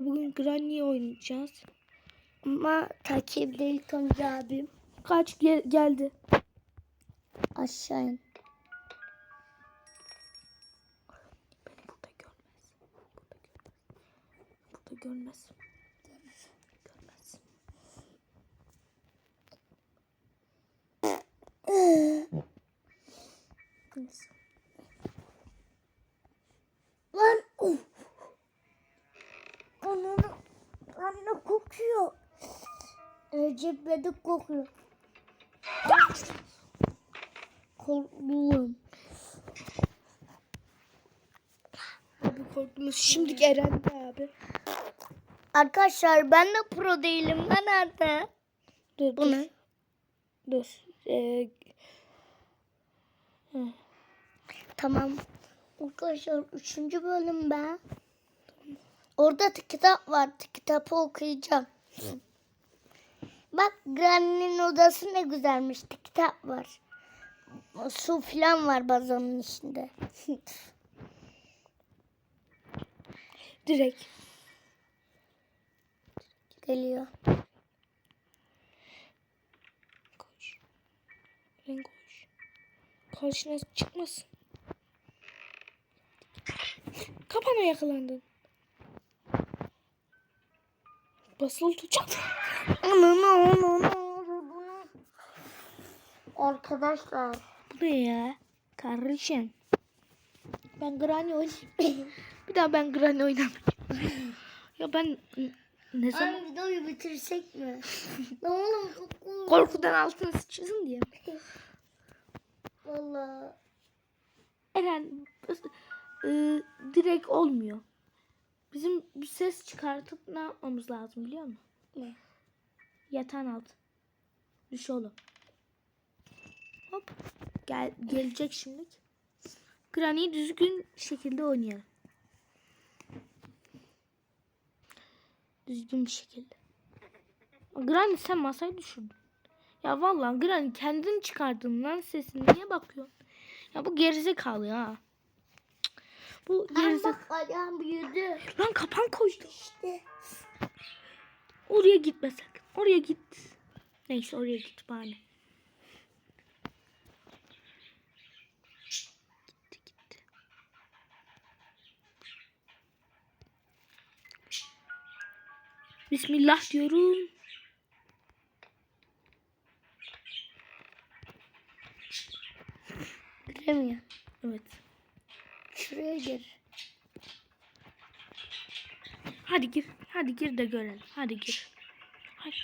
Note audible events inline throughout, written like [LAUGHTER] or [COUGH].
Bugün Granny oynayacağız. Ama takipte ilk önce abim Kaç gel- geldi. aşağı in. Beni burada görmez. Burada görmez. Burada görmez. Görmez. Neyse. Lan of. Ananı anne kokuyor. Recep Vedik kokuyor. Korktum. Abi korktunuz. Şimdiki Eren'de abi. Arkadaşlar ben de pro değilim. Ben nerede? Dur Bu ne? Dur. Ee, Tamam. Arkadaşlar üçüncü bölüm ben. Orada da kitap var. Kitabı okuyacağım. Bak Granny'nin odası ne güzelmiş. Kitap var. Su falan var bazanın içinde. [LAUGHS] direkt. Geliyor. Koş. Eren koş. Karşına çıkmasın. Kapana yakalandın. Basılı tutacak. Ananı ananı bunu. Arkadaşlar. Bu ne ya? Kardeşim. Ben Granny oynayayım. [LAUGHS] Bir daha ben Granny oynamayacağım. ya ben ne zaman Ay videoyu bitirsek mi? [LAUGHS] ne oğlum korkuyorum. korkudan altına sıçrasın diye. Valla. Eren ı, direkt olmuyor. Bizim bir ses çıkartıp ne yapmamız lazım biliyor musun? Ne? Yatağın altı. Düş oğlum. Hop. Gel, gelecek şimdi. Granny'i düzgün şekilde oynayalım. Düzgün bir şekilde. Granny sen masayı düşürdün. Ya vallahi Granny kendin çıkardın lan sesini. Niye bakıyorsun? Ya bu gerizekalı ya. Bu Ay gerizekalı. bak ayağım büyüdü. Lan kapan koydu. İşte. Oraya gitme sakın. Oraya git. Neyse oraya git bari. Gitti gitti. Bismillah diyorum. Giremiyor. Evet. Şuraya gir. Hadi gir. De görelim. Hadi gir. Hadi.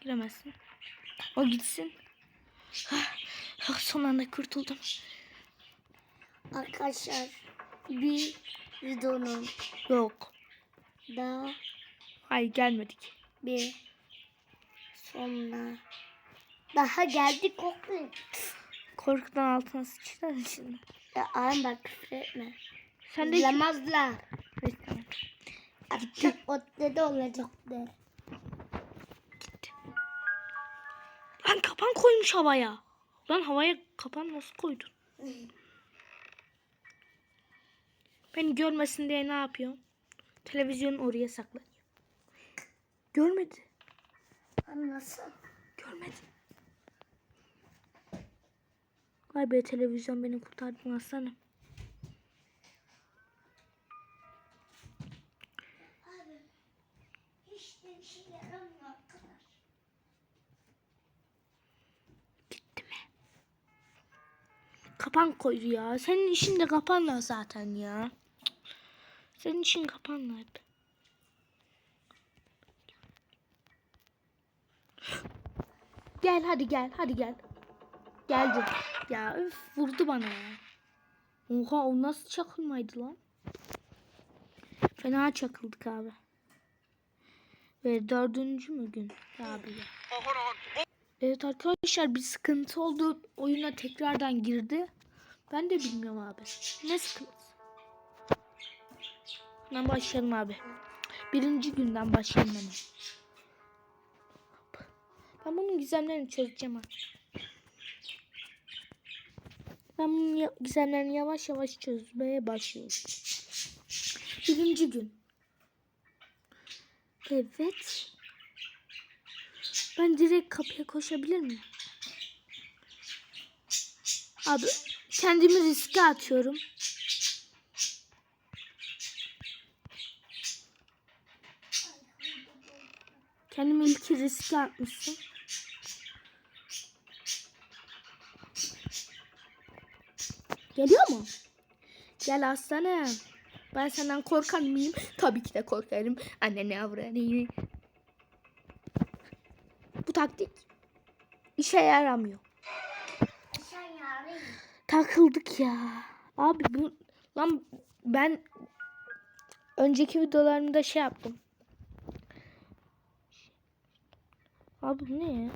Giremezsin. O gitsin. Ah, ah, son anda kurtuldum. Arkadaşlar bir videonun Yok. daha Hayır gelmedik. bir sonuna daha geldik koklayın. Korkudan altına sıçrar şimdi. Ya ağam bak küfür etme. Sen de İzlemezler. Artık o dedi olacaktır. Lan kapan koymuş havaya. Lan havaya kapan nasıl koydun? Beni görmesin diye ne yapıyorum? Televizyonu oraya saklanıyor. Görmedi. Nasıl? Görmedi. Vay be televizyon beni kurtardın aslanım. Kapan koydu ya. Senin işin de kapanla zaten ya. Senin işin kapanla hep. Gel hadi gel hadi gel. Geldi. Ya üf vurdu bana ya. Oha o nasıl çakılmaydı lan? Fena çakıldık abi. Ve dördüncü mü gün abi ya. Evet arkadaşlar bir sıkıntı oldu. Oyuna tekrardan girdi. Ben de bilmiyorum abi. Ne sıkıntısı? Hemen başlayalım abi. Birinci günden başlayalım hemen. Ben bunun gizemlerini çözeceğim abi. Ben bunun gizemlerini yavaş yavaş çözmeye başlıyorum. Birinci gün. Evet. Ben direkt kapıya koşabilir miyim? Abi kendimi riske atıyorum. Kendimi ilk riske atmışsın. Geliyor mu? Gel aslanım. Ben senden korkar mıyım? Tabii ki de korkarım. Anne ne avranı. Bu taktik işe yaramıyor. Takıldık ya. Abi bu lan ben önceki videolarımda şey yaptım. Abi ne ya?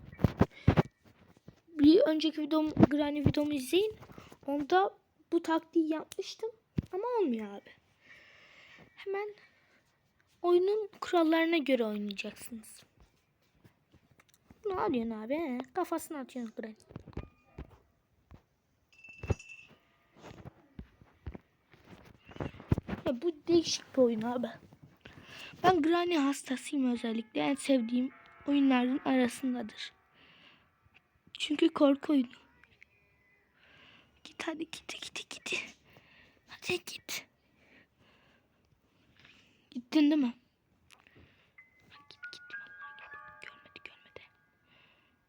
Bir önceki videom, Granny videomu izleyin. Onda bu taktiği yapmıştım. Ama olmuyor abi. Hemen oyunun kurallarına göre oynayacaksınız. Ne alıyorsun abi? he? Kafasına atıyorsun Granny. Ya bu değişik bir oyun abi. Ben Granny hastasıyım özellikle. En sevdiğim oyunların arasındadır. Çünkü korku oyunu. Git hadi git git git. Hadi git. Gittin değil mi? Git git. Görmedi görmedi.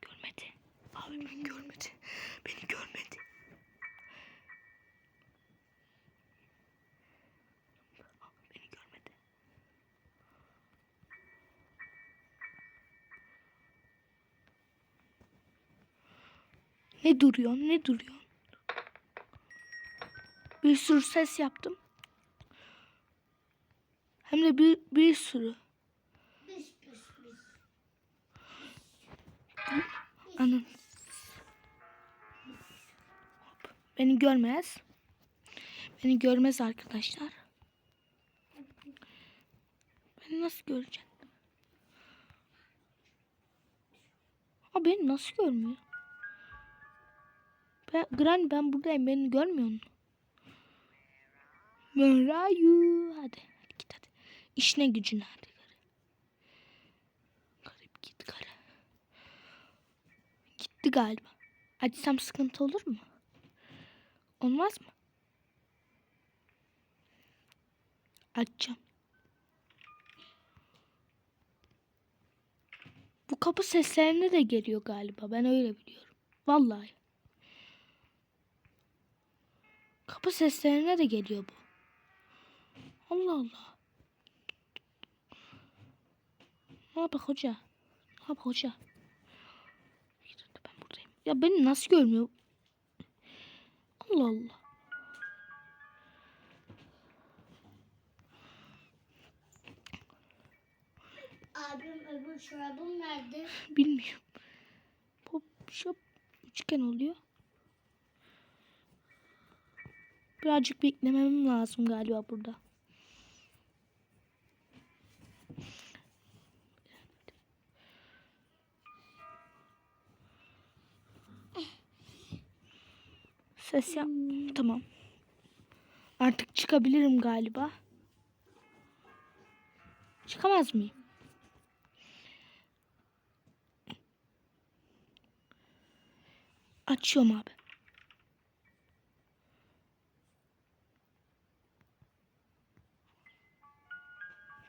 Görmedi. Abi beni görmedi. Ne duruyor? Ne duruyor? Bir sürü ses yaptım. Hem de bir, bir sürü. Anın. Hop. Beni görmez. Beni görmez arkadaşlar. Beni nasıl görecek? Aa beni nasıl görmüyor? Ben, Gran ben buradayım. Beni görmüyor musun? You? Hadi, hadi git hadi. İşine gücüne hadi. Garip. Git garip. Gitti galiba. Açsam sıkıntı olur mu? Olmaz mı? Açacağım. Bu kapı seslerine de geliyor galiba. Ben öyle biliyorum. Vallahi. Kapı seslerine de geliyor bu. Allah Allah. Ne yap hoca? Ne yap hoca? Ben buradayım. Ya beni nasıl görmüyor? Allah Allah. Abim öbür çorabım nerede? Bilmiyorum. Pop şop üçgen oluyor. Birazcık beklemem lazım galiba burada. Ses yap. Tamam. Artık çıkabilirim galiba. Çıkamaz mıyım? Açıyorum abi.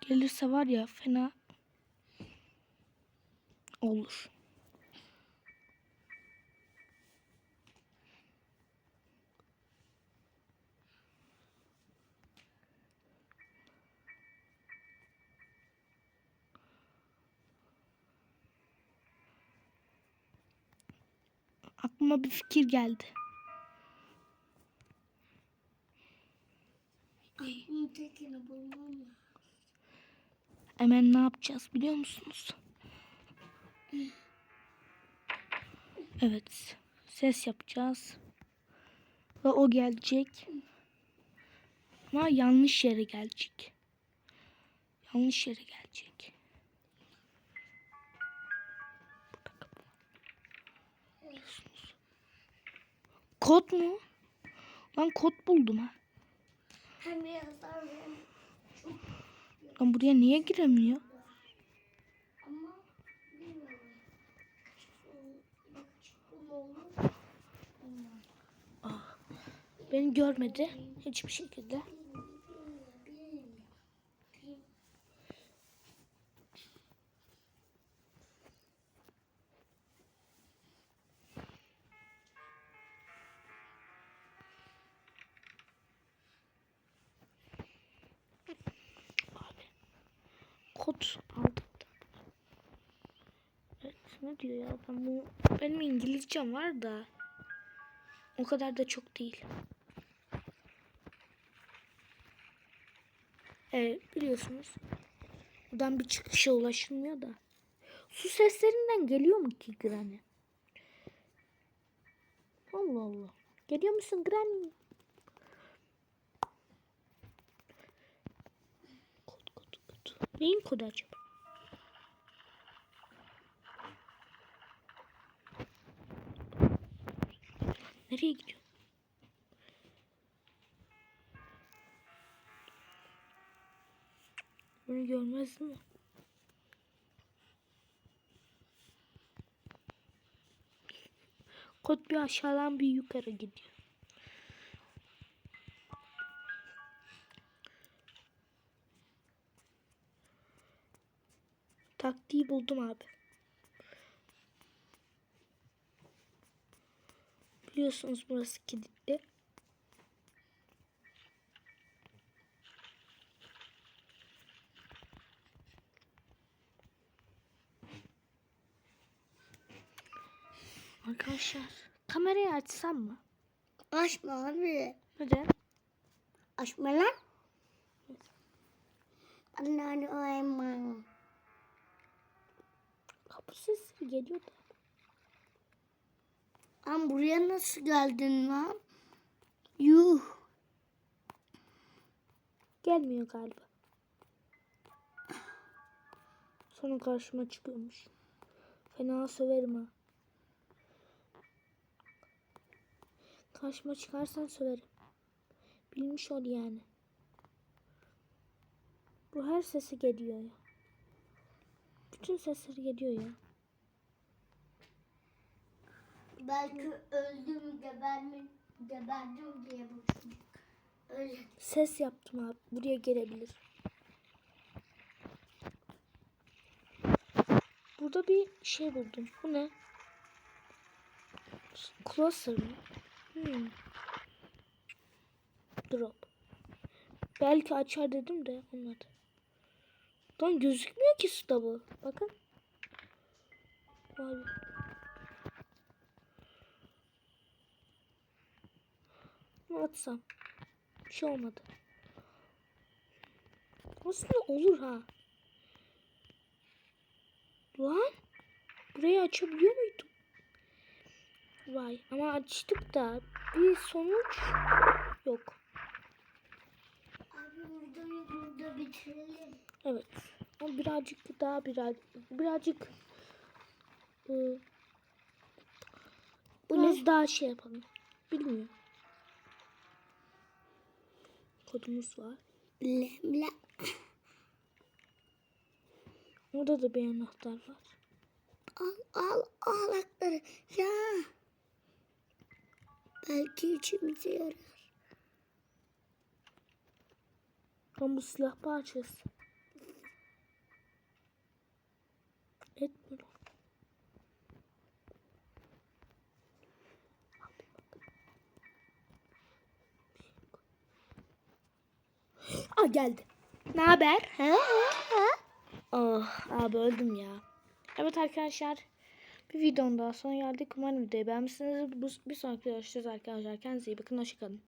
Gelirse var ya fena olur. Aklıma bir fikir geldi. Aklımın tekini bulmam lazım. Hemen ne yapacağız biliyor musunuz? Evet. Ses yapacağız. Ve o gelecek. Ama yanlış yere gelecek. Yanlış yere gelecek. Kod mu? Lan kod buldum ha. Hem yazar hem Lan buraya niye giremiyor? Ah, beni görmedi hiçbir şekilde. Kod aldım. Evet, ne diyor ya? Ben bu benim İngilizcem var da o kadar da çok değil. Evet biliyorsunuz. Buradan bir çıkışa ulaşılmıyor da. Su seslerinden geliyor mu ki Granny? Allah Allah. Geliyor musun Granny? Kod kod kod. Neyin kodu acaba? Nereye gidiyor? Bunu görmez mi? Kod bir aşağıdan bir yukarı gidiyor. Taktiği buldum abi. Biliyorsunuz burası kilitli. Arkadaşlar kamerayı açsam mı? Açma abi. Neden? Açma lan. Anneanne ayma. Kapı sesi geliyor da. Lan buraya nasıl geldin lan? Yuh. Gelmiyor galiba. Sonra karşıma çıkıyormuş. Fena söverim ha. Karşıma çıkarsan söverim. Bilmiş ol yani. Bu her sesi geliyor ya. Bütün sesleri geliyor ya. Belki öldüm geberdim, geberdim diye bu. Öyle. Ses yaptım abi. Buraya gelebilir. Burada bir şey buldum. Bu ne? Closer mı? Hmm. Drop. Belki açar dedim de olmadı. Lan gözükmüyor ki suda bu. Bakın. Vay. Atsam. Bir şey olmadı. Aslında olur ha. Lan. Burayı açabiliyor muydum? Vay ama açtık da bir sonuç yok. Abi videoyu burada bitirelim. Evet. Ama birazcık daha birazcık birazcık ıı, biraz daha şey yapalım. Bilmiyorum. Kodumuz var. Lemle. Orada da bir anahtar var. Al al ağlakları. Ya. Belki içimize yarar. Ama bu silah parçası. Et geldi. Ne haber? Oh abi öldüm ya. Evet arkadaşlar. Bir videonun daha sonra geldik. Umarım videoyu beğenmişsinizdir. Bu, bir sonraki görüşürüz arkadaşlar. Kendinize iyi bakın. Hoşçakalın.